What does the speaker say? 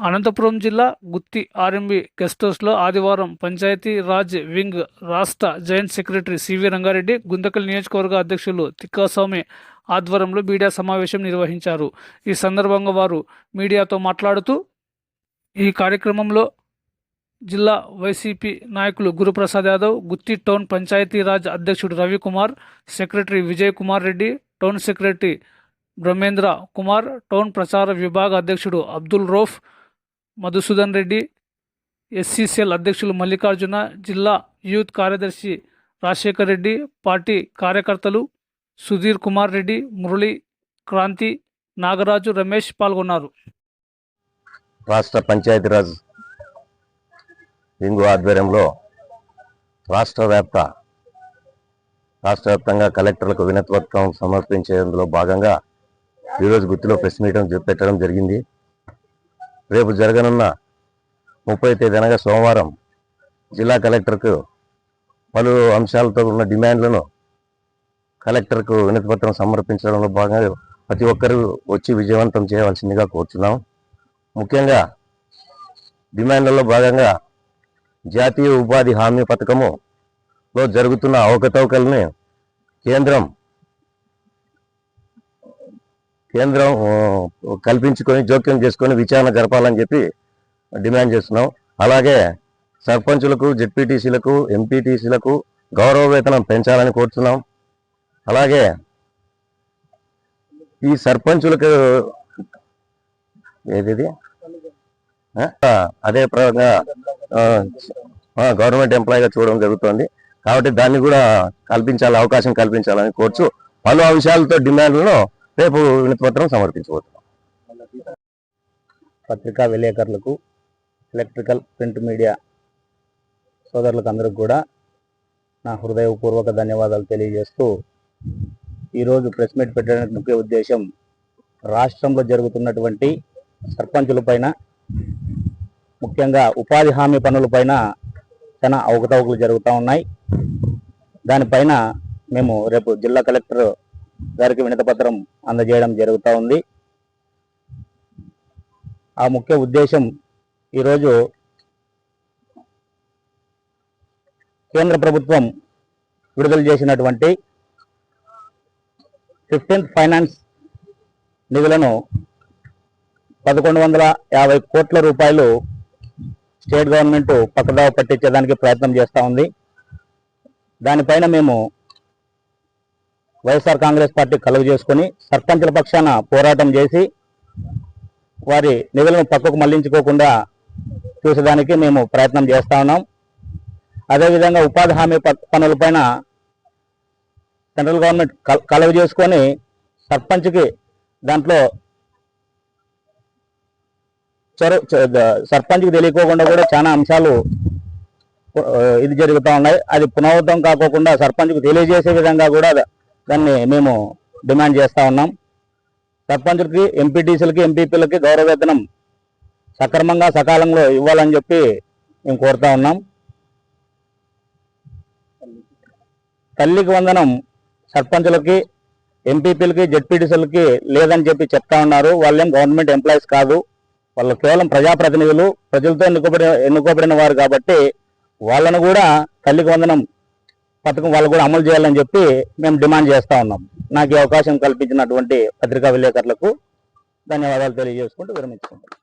అనంతపురం జిల్లా గుత్తి RMB guest హౌస్లో ఆదివారం పంచాయతీ రాజ్ వింగ్ రాష్ట్ర joint secretary CV Rangareddy Guntakal నియోజకవర్గ అధ్యక్షులు తిక్కాస్వామి ఆధ్వర్యంలో మీడియా సమావేశం నిర్వహించారు. ఈ సందర్భంగా వారు మీడియాతో మాట్లాడుతూ ఈ కార్యక్రమంలో జిల్లా వైసీపీ నాయకులు గురుప్రసాద్ యాదవ్ గుత్తి టౌన్ పంచాయతీ రాజ్ అధ్యక్షుడు Ravikumar secretary Vijay Kumar Reddy town secretary Brahmendra Kumar town ప్రచార విభాగ అధ్యక్షుడు అబ్దుల్ రోఫ్ మధుసూదన్ రెడ్డి ఎస్సీసీఎల్ అధ్యక్షులు మల్లికార్జున జిల్లా యూత్ కార్యదర్శి రాజశేఖర్ రెడ్డి పార్టీ కార్యకర్తలు సుధీర్ కుమార్ రెడ్డి మురళి క్రాంతి నాగరాజు రమేష్ పాల్గొన్నారు. రాష్ట్ర పంచాయతీరాజ్ వింగు ఆధ్వర్యంలో రాష్ట్ర వ్యాప్త రాష్ట్ర వ్యాప్తంగా కలెక్టర్లకు వినతిపత్రం సమర్పించేందులో భాగంగా ఈరోజు గుర్తులో ప్రెస్ మీటింగ్ పెట్టడం జరిగింది. రేపు జరగనున్న ముప్పై తేదీ అనగా సోమవారం జిల్లా కలెక్టర్కు పలు అంశాలతో ఉన్న డిమాండ్లను కలెక్టర్కు వినతిపత్రం సమర్పించడంలో భాగంగా ప్రతి ఒక్కరూ వచ్చి విజయవంతం చేయవలసిందిగా కోరుచున్నాం. ముఖ్యంగా డిమాండ్లలో భాగంగా జాతీయ ఉపాధి హామీ పథకములో జరుగుతున్న అవకతవకల్ని కేంద్రం కేంద్రం కల్పించుకొని జోక్యం చేసుకొని విచారణ జరపాలని చెప్పి డిమాండ్ చేస్తున్నాం. అలాగే సర్పంచులకు జెడ్పీటీసీలకు ఎంపీటీసీలకు గౌరవ వేతనం పెంచాలని కోరుతున్నాం. అలాగే ఈ సర్పంచులకు ఏది అదే ప్రకారంగా గవర్నమెంట్ ఎంప్లాయీగా చూడడం జరుగుతుంది. కాబట్టి దాన్ని కూడా కల్పించాలి అవకాశం కల్పించాలని కోర్చు పలు అంశాలతో డిమాండ్లను రేపు వినతిపత్రం సమర్పించబోతున్నాం. పత్రికా విలేకరులకు ఎలక్ట్రికల్ ప్రింట్ మీడియా సోదరులకు అందరికి కూడా నా హృదయపూర్వక ధన్యవాదాలు తెలియజేస్తూ ఈరోజు ప్రెస్ మీట్ పెట్టడానికి ముఖ్య ఉద్దేశం రాష్ట్రంలో జరుగుతున్నటువంటి సర్పంచులపైన ముఖ్యంగా ఉపాధి హామీ పనులపైన చాలా అవకతవకలు జరుగుతూ ఉన్నాయి. దానిపైన మేము రేపు జిల్లా కలెక్టర్ గారికి వినతపత్రం అందజేయడం జరుగుతూ ఉంది. ఆ ముఖ్య ఉద్దేశం ఈరోజు కేంద్ర ప్రభుత్వం విడుదల చేసినటువంటి ఫిఫ్టీన్త్ ఫైనాన్స్ నిధులను పదకొండు వందల యాభై కోట్ల రూపాయలు స్టేట్ గవర్నమెంట్ పక్కదావ పట్టించేదానికి ప్రయత్నం చేస్తూ ఉంది. దానిపైన మేము వైఎస్ఆర్ కాంగ్రెస్ పార్టీ కలుగు చేసుకుని సర్పంచుల పక్షాన పోరాటం చేసి వారి నిధులను పక్కకు మళ్ళించుకోకుండా చూసేదానికి మేము ప్రయత్నం చేస్తా ఉన్నాం. అదేవిధంగా ఉపాధి హామీ ప- పనులపైన సెంట్రల్ గవర్నమెంట్ కల్- కలుగు చేసుకొని సర్పంచ్కి దాంట్లో చ- సర్పంచ్కి తెలియకోకుండా కూడా చాలా అంశాలు ఇది జరుగుతూ ఉన్నాయి. అది పునరావృతం కాకోకుండా సర్పంచ్కు తెలియజేసే విధంగా కూడా దాన్ని మేము డిమాండ్ చేస్తా ఉన్నాం. సర్పంచులకి ఎంపీటీసీలకి ఎంపీపీలకి గౌరవ వేతనం సక్రమంగా సకాలంలో ఇవ్వాలని చెప్పి మేము కోరుతా ఉన్నాం. తల్లికి వందనం సర్పంచులకి ఎంపీపీలకి జెడ్పీటీసీలకి లేదని చెప్పి చెప్తా ఉన్నారు. వాళ్ళేం గవర్నమెంట్ ఎంప్లాయీస్ కాదు. వాళ్ళు కేవలం ప్రజాప్రతినిధులు ప్రజలతో ఎన్నుకోబడిన ఎన్నుకోబడిన వారు కాబట్టి వాళ్ళను కూడా తల్లికి వందనం పథకం వాళ్ళు కూడా అమలు చేయాలని చెప్పి మేము డిమాండ్ చేస్తా ఉన్నాం. నాకు ఈ అవకాశం కల్పించినటువంటి పత్రికా విలేకరులకు ధన్యవాదాలు తెలియజేసుకుంటూ విరమించుకుంటాం